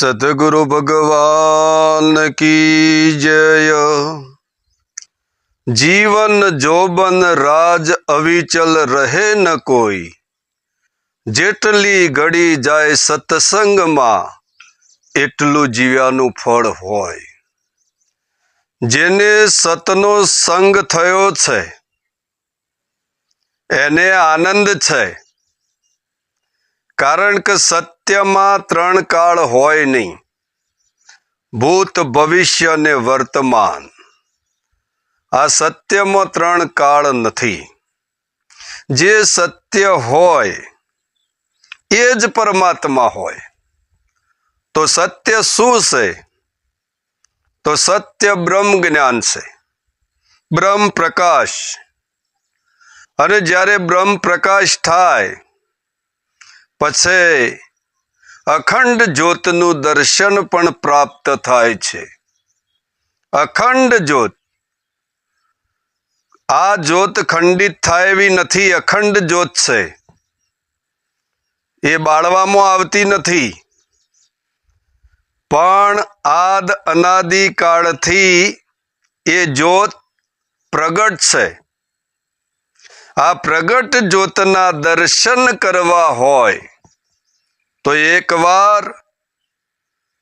સદગુરુ ભગવાન કી જય. જીવન જોબન રાજ અવિચલ રહે ન કોઈ. જેટલી ઘડી જાય સત્સંગમાં, એટલું જીવ્યાનું ફળ હોય. જેને સતનો સંગ થયો છે, એને આનંદ છે. કારણ કે સત્યમાં ત્રણ કાળ હોય નહીં. ભૂત ભવિષ્ય અને વર્તમાન. આ સત્યમાં ત્રણ કાળ નથી. જે સત્ય હોય, એ જ પરમાત્મા હોય. તો સત્ય શું છે? તો સત્ય બ્રહ્મ જ્ઞાન છે. બ્રહ્મ પ્રકાશ. અને જ્યારે બ્રહ્મ પ્રકાશ થાય, પછી અખંડ જ્યોતનું દર્શન પણ પ્રાપ્ત થાય છે. અખંડ જ્યોત. આ જ્યોત ખંડિત થાય એવી નથી, અખંડ જ્યોત છે. એ બાળવામાં આવતી નથી. પણ આદ અનાદિ કાળથી એ જ્યોત પ્રગટ છે. આ પ્રગટ જ્યોતના દર્શન કરવા હોય તો એકવાર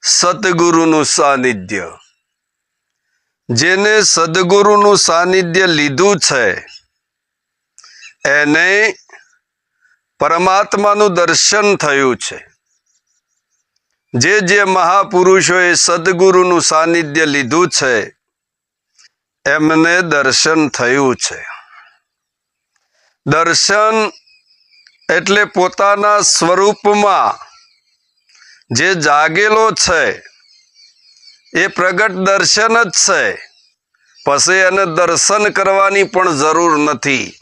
સદગુરુનું સાનિધ્ય, જેને સદગુરુનું સાનિધ્ય લીધું છે, એને પરમાત્માનું દર્શન થયું છે. જે જે મહાપુરુષોએ સદગુરુનું સાનિધ્ય લીધું છે, એમને દર્શન થયું છે. દર્શન એટલે પોતાના સ્વરૂપમાં જે જાગેલો છે, એ પ્રગટ દર્શન જ છે. પછી એને દર્શન કરવાની પણ જરૂર નથી.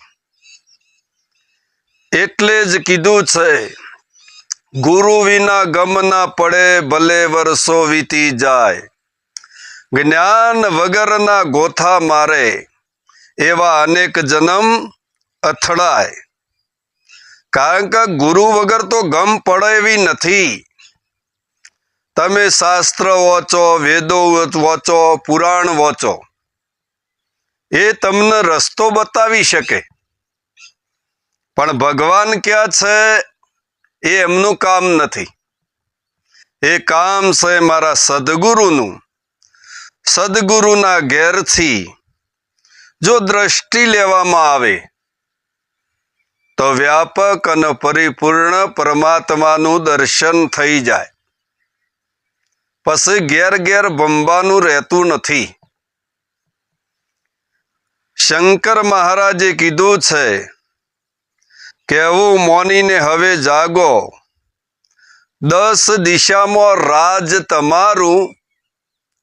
એટલે જ કીધું છે, ગુરુ વિના ગમ ના પડે, ભલે વર્ષો વીતી જાય. જ્ઞાન વગરના ગોથા મારે, એવા અનેક જન્મ અથડાય. કારણ કે ગુરુ વગર તો ગમ પડે એવી નથી. તમે શાસ્ત્ર વાંચો વેદો વાંચો, પુરાણ વાંચો, એ તમને રસ્તો બતાવી શકે. પણ ભગવાન ક્યાં છે એ એમનું કામ નથી. એ કામ છે મારા સદગુરુનું. સદગુરુના ઘેરથી જો દ્રષ્ટિ લેવામાં આવે, તો વ્યાપક અને પરિપૂર્ણ પરમાત્માનું દર્શન થઈ જાય. પછી ઘેર ઘેર બંબાનું રહેતું નથી. શંકર મહારાજે કીધું છે કેવું મોનીને હવે જાગો. દસ દિશામાં રાજ તમારું.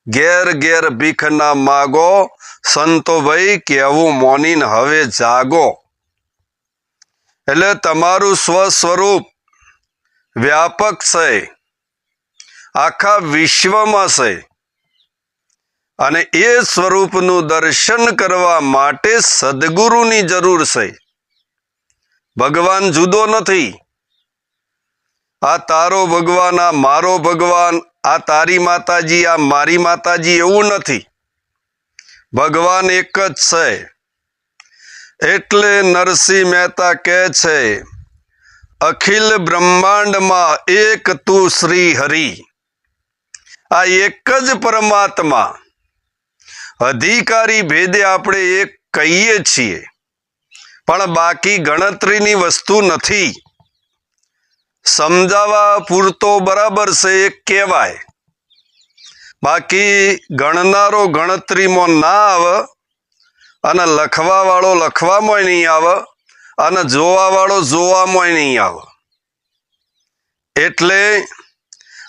ઘેર ઘેર ભીખ ના માગો. સંતો ભાઈ કેવું મોનીને હવે જાગો. એટલે તમારું સ્વ સ્વરૂપ વ્યાપક છે. આખા વિશ્વમાં છે. અને એ સ્વરૂપનું દર્શન કરવા માટે સદગુરુની જરૂર છે. ભગવાન જુદો નથી. આ તારો ભગવાન, આ મારો ભગવાન, આ તારી માતાજી, આ મારી માતાજી એવું નથી. ભગવાન એક જ છે. એટલે નરસિંહ મહેતા કહે છે, અખિલ બ્રહ્માંડમાં એક તું શ્રી હરિ. આ એક જ પરમાત્મા. અધિકારી ભેદે આપણે એક કહીએ છીએ. પણ બાકી ગણતરીની વસ્તુ નથી. સમજાવવા પૂરતો બરાબર છે એ કહેવાય. બાકી ગણનારો ગણતરીમાં ના આવે અને લખવા વાળો લખવામાં નહીં આવે અને જોવા વાળો જોવામાં નહીં આવે. એટલે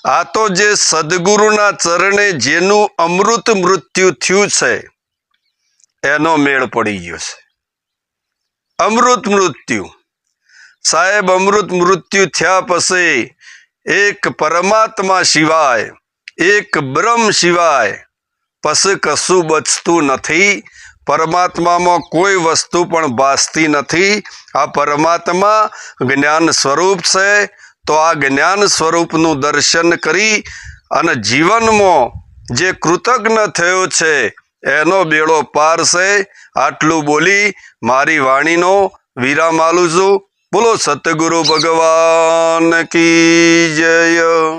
આ તો જે સદગુરુના ચરણે જેનું અમૃત મૃત્યુ થયું છે, એનો મેળ પડી ગયો છે. અમૃત મૃત્યુ. સાહેબ, અમૃત મૃત્યુ થયા પછી એક પરમાત્મા સિવાય, એક બ્રહ્મ સિવાય પછી કશું બચતું નથી. પરમાત્મામાં કોઈ વસ્તુ પણ ભાસતી નથી. આ પરમાત્મા જ્ઞાન સ્વરૂપ છે તો આ જ્ઞાન સ્વરૂપનું દર્શન કરી અને જીવનમાં જે કૃતજ્ઞ થયો છે, એનો બેડો પાર છે. આટલું બોલી મારી વાણીનો વિરામ આલું છું. બોલો, સતગુરુ ભગવાન કી જય.